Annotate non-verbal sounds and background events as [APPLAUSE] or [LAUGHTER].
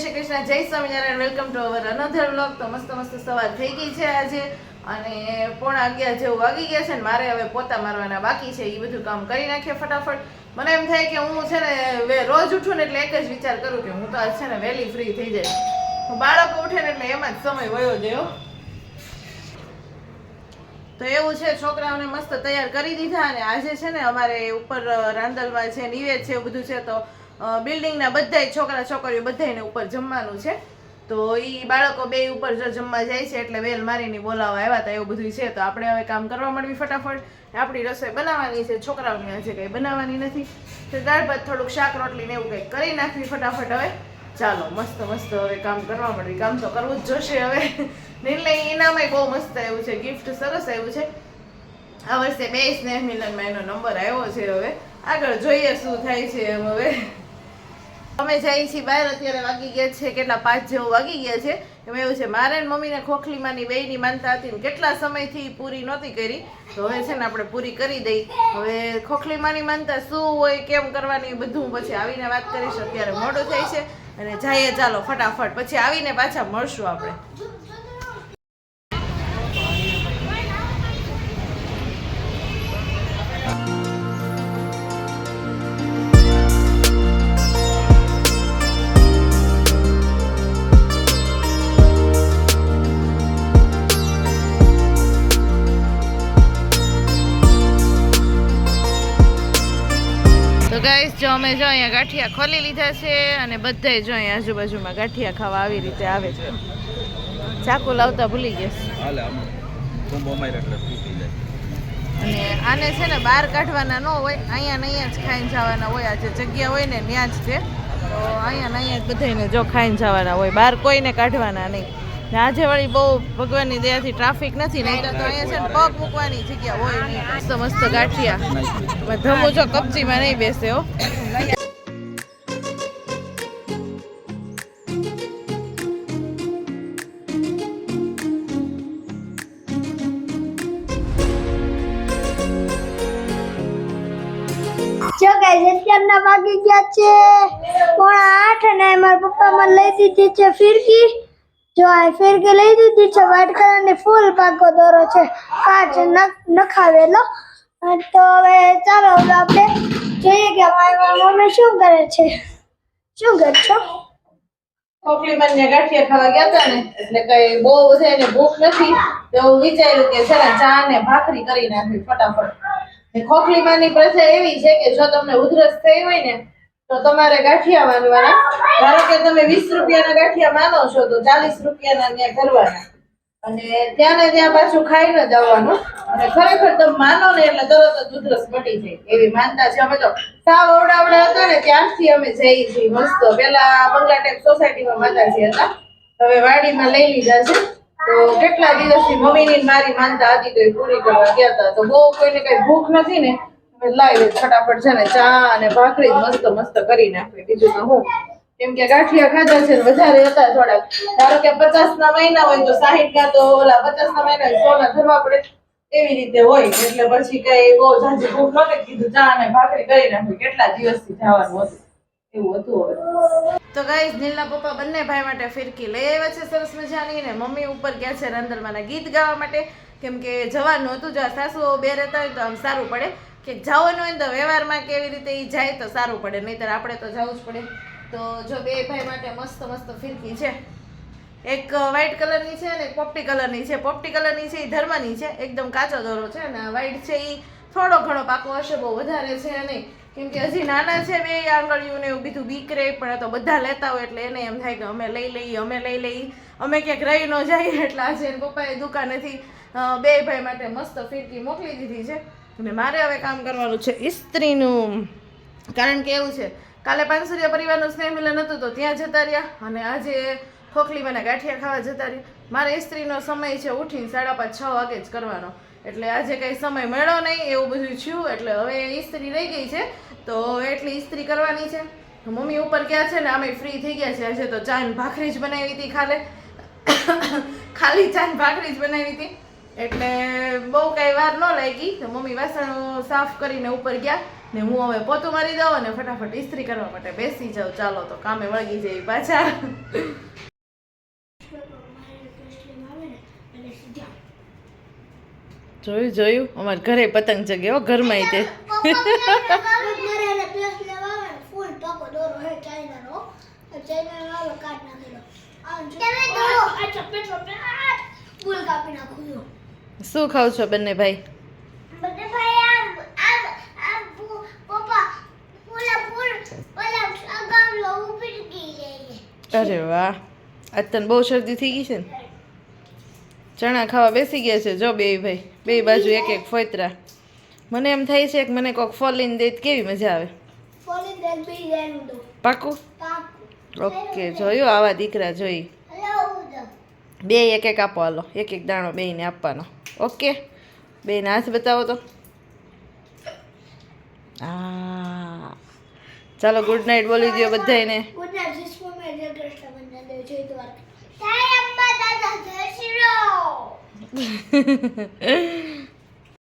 શ્રી કૃષ્ણ, જય Swaminarayan welcome to our another vlog તો મસ્ત મસ્ત સવાર થઈ ગઈ છે આજે. અને પોણા અગિયાર જેવું વાગી ગયા છે ને મારે હવે પોતા મારવાના બાકી છે એ બધું કામ કરી નાખીએ ફટાફટ. મને એમ થાય કે હું છે ને રોજ ઉઠું ને એટલે એક જ વિચાર કરું કે હું તો આજ છે ને વહેલી ફ્રી થઈ જાય. બાળકો ઉઠે ને એટલે એમાં જ સમય વયો જાય તો એવું છે, છોકરાઓને મસ્ત તૈયાર કરી દીધા અને આજે છે ને અમારે ઉપર રાંદલમાં છે નિવેદ છે એવું બધું છે, તો બિલ્ડિંગના બધાય છોકરા છોકરીઓ બધાને ઉપર જમવાનું છે. તો એ બાળકો બે ઉપર જો જમવા જાય છે એટલે વેલ મારીને બોલાવવા આવ્યા હતા એવું બધું છે. તો આપણે હવે કામ કરવા મળવી ફટાફટ. આપણી રસોઈ બનાવવાની છે, છોકરાઓની આજે કંઈ બનાવવાની નથી. તો દાળ ભાત થોડુંક શાક, રોટલી ને એવું કંઈક કરી નાખવી ફટાફટ હવે. ચાલો, મસ્ત મસ્ત હવે કામ કરવા મળવી કામ તો કરવું જ જોશે હવે. નિર્ણય ઇનામય બહુ મસ્ત આવ્યું છે ગિફ્ટ સરસ આવ્યું છે. આ વર્ષે બે સ્નેહ મિલનમાં એનો નંબર આવ્યો છે હવે. આગળ જોઈએ શું થાય છે એમ હવે. અમે જઈએ છીએ બહાર અત્યારે વાગી ગયા છે, કેટલા પાંચ જેવું વાગી ગયા છે, એમાં એવું છે, મારે મમ્મીને ખોખલીમાંની બેયની માનતા હતી કેટલા સમયથી પૂરી નહોતી કરી. તો હવે છે ને આપણે પૂરી કરી દઈ. હવે ખોખલીમાંની માનતા શું હોય, કેમ કરવાની, બધું પછી આવીને વાત કરીશ. અત્યારે મોડું થાય છે. અને જઈએ ચાલો ફટાફટ. પછી આવીને પાછા મળશું આપણે. તો ગાઈસ જો અમે જો અહીંયા ગાંઠિયા ખોલી લીધા છે અને બધાય જો અહીંયા આજુબાજુમાં ગાંઠિયા ખાવા આવી રીતે આવે છે. ચાકુ લાવતા ભૂલી ગયા અને આને છે ને બહાર કાઢવાના ન હોય અહીંયા ને અહીંયા જ ખાઈને જવાના હોય આ જે જગ્યા હોય ને ત્યાં જ છે. તો અહીંયા ને અહીંયા જ બધાને જો ખાઈને જવાના હોય બહાર કોઈને કાઢવાના નહીં. આજે વળી બહુ ભગવાનની દયાથી ટ્રાફિક નથી નહીં તો અહીંયા છે પગ મૂકવાની જગ્યા હોય નહીં. મસ્ત મસ્ત ગાંઠિયા. ધમુ જો કપચીમાં નહીં બેસે હો. જો ગાઈસ વાગી ગયા છે? પણ આઠ અને મારા પપ્પા મને લઈ દીધી છે ફિરકી. જો આ ફિરકી લઈ દીધી છે વ્હાઈટ કલરની ફૂલ પાકો દોરો છે. કાચ નખાવેલો તો હવે ચાલો, હવે આપણે જોઈએ કે મારી મમ્મી શું કરે છે. શું કરે છો? ખોખલીમાં ને ગાંઠિયા ખાવા ગયા હતા ને, એટલે કઈ બહુ બધાને ભૂખ નથી, તો હું વિચાર્યું કે સરા ચા ને ભાખરી કરી નાખી ફટાફટ. ને ખોખલીમાંની પ્રથા એવી છે કે જો તમને ઉધરસ થઈ હોય ને, તો તમારે ગાંઠિયા માનવાના ધારો કે તમે વીસ રૂપિયાના ગાંઠિયા માનો છો, તો ચાલીસ રૂપિયાના ત્યાં કરવાના. અને ત્યાં ને ત્યાં પાછું ખાઈને જ આવવાનું અને ખરેખર તમે માનો ને એટલે તરત જ ઉધરસ મટી જાય. એવી માનતા છે અમે તો. સાવ અવડાવડા હતા ને, ત્યારથી અમે જઈએ છીએ મસ્ત. પેલા બંગલા સોસાયટીમાં માતાજી હતા, હવે વાડીમાં લઈ લીધા છે. તો કેટલા દિવસથી મમ્મીની મારી માનતા હતી તો એ પૂરી કરવા ગયા હતા. તો બહુ કોઈને કઈ ભૂખ નથી ને લાવી ફટાફટ છે ને ચા અને ભાખરી મસ્ત મસ્ત કરી નાખવી બીજું તો હું. કેમ કે ગાંઠિયા ખાધા છે વધારે હતા થોડાક. ધારો કે પચાસ ના મહિના હોય તો સાહીઠ ના તો ઓલા પચાસ ના મહિના સો ના ધરવા પડે. એવી રીતે હોય. એટલે પછી કઈ બહુ ઝાઝી ભૂખ નહોતી કીધું, ચા અને ભાખરી કરી નાખી. કેટલા દિવસથી જવાનું હતું? તો ગાઈઝ નીલના પપ્પા બંને ભાઈ માટે ફિરકી લઈ આવ્યા છે સરસ મજાની ને મમ્મી ઉપર ગયા છે રંદરમાના ગીત ગાવા માટે. કેમ કે જવાનું હતું, જો આ સાસુઓ બે રહેતા હોય તો આમ સારું પડે. કે જવાનું હોય તો વ્યવહારમાં કેવી રીતે એ જાય તો સારું પડે, નહીતર આપણે તો જવું જ પડે. તો જો બે ભાઈ માટે મસ્ત મસ્ત ફિરકી છે. એક વ્હાઈટ કલરની છે અને પોપટી કલરની છે. પોપટી કલરની છે એ ધર્મની છે. એકદમ કાચો દોરો છે અને વ્હાઈટ છે એ થોડો ઘણો પાકો હશે, બહુ વધારે છે નહીં. કેમ કે હજી નાના છે બે આંગળીઓને એવું બીજું બીક રહે પણ તો બધા લેતા હોય એટલે એને એમ થાય કે અમે લઈ લઈએ, અમે લઈ લઈએ. અમે ક્યાંક રહી ન જઈએ એટલે આજે એને પપ્પાએ દુકાનેથી બે ભાઈ માટે મસ્ત ફિરકી મોકલી દીધી છે. અને મારે હવે કામ કરવાનું છે ઇસ્ત્રીનું કારણ કે એવું છે કાલે પાંચસુરિયા પરિવારનું સ્નેહ મિલન હતું તો ત્યાં જતા રહ્યા અને આજે ખોખલીમાં ને ગાંઠિયા ખાવા જતા રહ્યા. મારે ઇસ્ત્રીનો સમય છે ઉઠીને સાડા પાંચ છ વાગે જ કરવાનો. એટલે આજે કંઈ સમય મળ્યો નહીં એવું બધું થયું, એટલે હવે ઇસ્ત્રી રહી ગઈ છે, તો એટલી ઇસ્ત્રી કરવાની છે. મમ્મી ઉપર ગયા છે ને અમે ફ્રી થઈ ગયા છે આજે તો ચા ભાખરી જ બનાવી હતી ખાલે. [COUGHS] ખાલી ચા ભાખરી જ બનાવી હતી. એટલે બહુ કઈ વાર ન લાગી. તો મમ્મી વાસણ સાફ કરીને ઉપર ગયા. ને હું હવે પોતું મારી દઉં અને ફટાફટ ઇસ્ત્રી કરવા માટે બેસી જાઉં. ચાલો તો કામે વળગી જઈ પાછા. જોયું જોયું? અમારે ઘરે પતંગ જગ્યા હો ઘરમાં તે. કાપી નાખું. શું ખાવ છો બંને ભાઈ? અરે વાહ આજ તને બહુ શરદી થઈ ગઈ છે ને? ચણા ખાવા બેસી ગયા છે જો બે ભાઈ બે બાજુ એક એક ફોતરા. મને એમ થાય છે કે મને કોક ફોલીન દે કેવી મજા આવે? પાકું? ઓકે જોયું આવા દીકરા જોઈ. બે એક એક આપો હાલો. એક એક દાણો બેને આપવાનો. ઓકે. બેન હાથ બતાવો તો. હા. ચાલો ગુડ નાઇટ બોલી દો બધાને ગુડ નાઇટ જય શ્રી રામ. [LAUGHS]